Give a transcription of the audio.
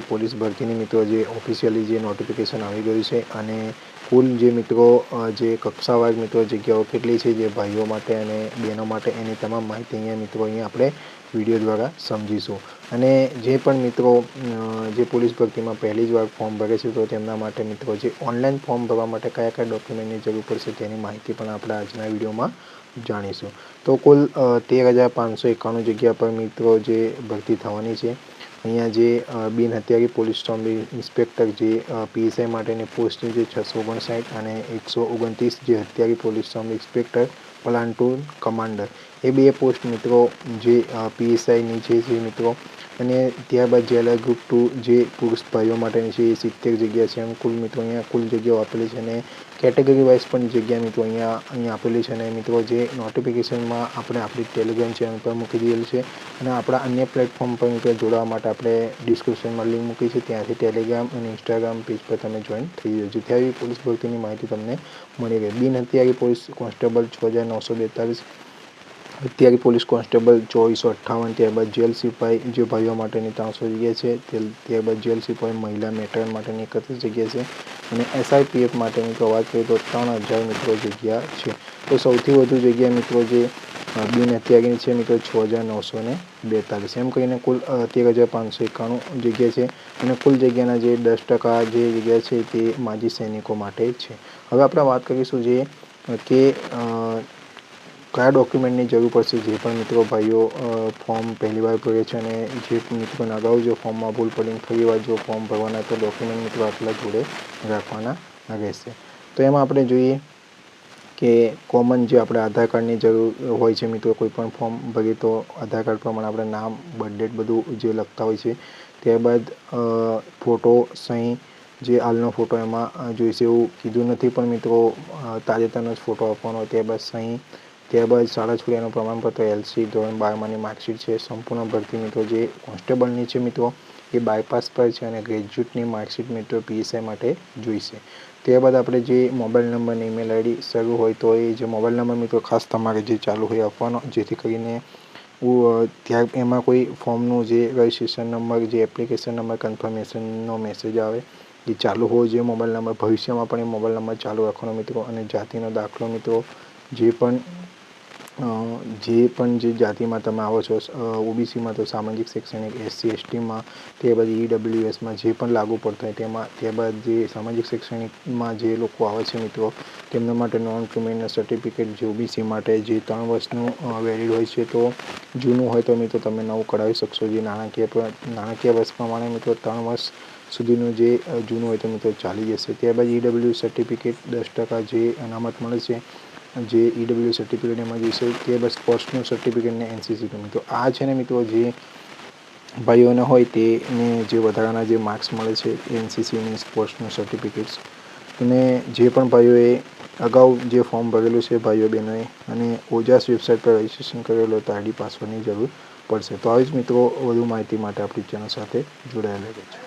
Police ભરતીની મિત્રો જે ઓફિશિયલી જે નોટિફિકેશન આવી ગયું છે અને કુલ જે મિત્રો જે કક્ષાવાર મિત્રો જગ્યાઓ કેટલી છે, જે ભાઈઓ માટે અને બહેનો માટે એની તમામ માહિતી અહીંયા મિત્રો અહીંયા આપણે વીડિયો દ્વારા સમજીશું. અને જે પણ મિત્રો જે પોલીસ ભરતીમાં પહેલી જ વાર ફોર્મ ભરે છે, તો તેમના માટે મિત્રો જે ઓનલાઈન ફોર્મ ભરવા માટે કયા કયા ડોક્યુમેન્ટની જરૂર પડશે તેની માહિતી પણ આપણે આજના વિડીયોમાં જાણીશું. તો કુલ તેર હજાર પાંચસો એકાણું જગ્યા પર મિત્રો જે ભરતી થવાની છે અહીંયા જે બિન હત્યારી પોલીસ સ્ટોમ ઇન્સ્પેક્ટર જે પીએસઆઈ માટેની પોસ્ટની જે છસો ઓગણસાઠ અને એકસો ઓગણત્રીસ જે હત્યારી પોલીસ સ્ટોમ ઇન્સ્પેક્ટર પ્લાન્ટૂન કમાન્ડર. એ બે પોસ્ટ મિત્રો જે પીએસઆઈની છે જે મિત્રો. અને ત્યારબાદ જે અલગ ગ્રુપ ટુ જે પુરુષ ભાઈઓ માટેની છે એ સિત્તેર જગ્યા છે. એમ કુલ મિત્રો અહીંયા કુલ જગ્યાઓ આપેલી છે અને કેટેગરી વાઇઝ પણ જગ્યા મિત્રો અહીંયા અહીંયા આપેલી છે અને મિત્રો જે નોટિફિકેશનમાં આપણે આપણી ટેલિગ્રામ ચેનલ પર મૂકી દીધેલી છે અને આપણા અન્ય પ્લેટફોર્મ પર મિત્રો જોડાવા માટે આપણે ડિસ્ક્રિપ્શનમાં લિંક મૂકી છે. ત્યાંથી ટેલિગ્રામ અને ઇન્સ્ટાગ્રામ પેજ પર તમે જોઈન થઈ જજો. જેથી આવી પોલીસ ભરતીની માહિતી તમને મળી રહે. બિન હથિયારી પોલીસ કોન્સ્ટેબલ છ હજાર નવસો બેતાલીસ હથિયારી પોલીસ કોન્સ્ટેબલ ચોવીસો અઠ્ઠાવન ત્યારબાદ જેલ સિપાઈ જે ભાઈઓ માટેની ત્રણસો જગ્યા છે ત્યારબાદ જેલ સિપાઈ મહિલા મેટ્રન માટેની એકત્રીસ જગ્યા છે અને એસઆઈપીએફ માટેની તો વાત કરીએ તો ત્રણ હજાર મિત્રો જગ્યા છે. તો સૌથી વધુ જગ્યા મિત્રો જે બિન અત્યાગીની છે મિત્રો છ હજાર નવસો ને બેતાલીસ. એમ કરીને કુલ તેર હજાર પાંચસો એકાણું જગ્યા છે અને કુલ જગ્યાના જે દસ ટકા જે જગ્યા છે તે માજી સૈનિકો માટે છે. હવે આપણે વાત કરીશું જે, કે કયા ડોક્યુમેન્ટની જરૂર પડશે? જે પણ મિત્રો ભાઈઓ ફોર્મ પહેલીવાર ભરે છે અને જે મિત્રોને અગાઉ જો ફોર્મમાં ભૂલ પડીને ફરીવાર જો ફોર્મ ભરવાના તો ડોક્યુમેન્ટ મિત્રો આટલા જોડે રાખવાના રહેશે. તો એમાં આપણે જોઈએ કે કોમન જે આપણે આધાર કાર્ડની જરૂર હોય છે મિત્રો, કોઈ પણ ફોર્મ ભરીએ તો આધાર કાર્ડ પ્રમાણે આપણે નામ બર્થ ડેટ બધું જે લખતા હોય છે, ત્યારબાદ ફોટો સહી જે હાલનો ફોટો એમાં જોઈશે એવું કીધું નથી પણ મિત્રો તાજેતરનો જ ફોટો આપવાનો ત્યારબાદ સહી ત્યારબાદ શાળા છોડ્યાનું પ્રમાણપત્ર એલસી ધોરણ બારમાંની માર્કશીટ છે. સંપૂર્ણ ભરતી મિત્રો જે કોન્સ્ટેબલની છે મિત્રો, એ બાયપાસ પર છે અને ગ્રેજ્યુએટની માર્કશીટ મિત્રો પીએસઆઈ માટે જોઈશે. ત્યારબાદ આપણે જે મોબાઈલ નંબર અને ઈમેલ આઈડી શરૂ હોય તો એ જે મોબાઈલ નંબર મિત્રો ખાસ તમારે જે ચાલુ હોય આપવાનો, જેથી કરીને ત્યાં એમાં કોઈ ફોર્મનું જે રજિસ્ટ્રેશન નંબર, જે એપ્લિકેશન નંબર કન્ફર્મેશનનો મેસેજ આવે, એ ચાલુ હોવો જોઈએ મોબાઈલ નંબર. ભવિષ્યમાં પણ એ મોબાઈલ નંબર ચાલુ રાખવાનો મિત્રો અને જાતિનો દાખલો મિત્રો જે પણ જે પણ જે જાતિમાં તમે આવો છો ઓબીસીમાં તો સામાજિક, શૈક્ષણિક, એસસી, એસટીમાં તે બાદ ઈડબ્લ્યુએસમાં જે પણ લાગુ પડતા હોય તેમાં, તે બાદ જે સામાજિક, શૈક્ષણિકમાં જે લોકો આવે છે મિત્રો, તેમના માટે નોન ક્રિમિનલ સર્ટિફિકેટ જે ઓબીસી માટે જે ત્રણ વર્ષનું વેલિડ હોય છે, તો જૂનું હોય તો મિત્રો તમે નવું કઢાવી શકશો. જે નાણાકીય નાણાકીય વર્ષ પ્રમાણે મિત્રો ત્રણ વર્ષ સુધીનું જે જૂનું હોય તો મિત્રો ચાલી જશે. ત્યારબાદ ઈડબ્લ્યુ સર્ટિફિકેટ દસ ટકા જે અનામત મળે છે. જે ઈડબ્લ્યુ સર્ટિફિકેટ એમાં જોઈશે બસ સ્પોર્ટ્સનું સર્ટિફિકેટ ને એનસીસીનું મિત્રો, આ છે ને મિત્રો જે ભાઈઓને હોય તેને જે વધારાના જે માર્ક્સ મળે છે એનસીસીની સ્પોર્ટ્સનું સર્ટિફિકેટ્સ અને જે પણ ભાઈઓએ અગાઉ જે ફોર્મ ભરેલું છે ભાઈઓ બહેનોએ અને ઓજાસ વેબસાઇટ પર રજિસ્ટ્રેશન કરેલું તો આઈડી પાસવર્ડની જરૂર પડશે. તો આવી જ મિત્રો વધુ માહિતી માટે આપણી ચેનલ સાથે જોડાયેલા રહેજો.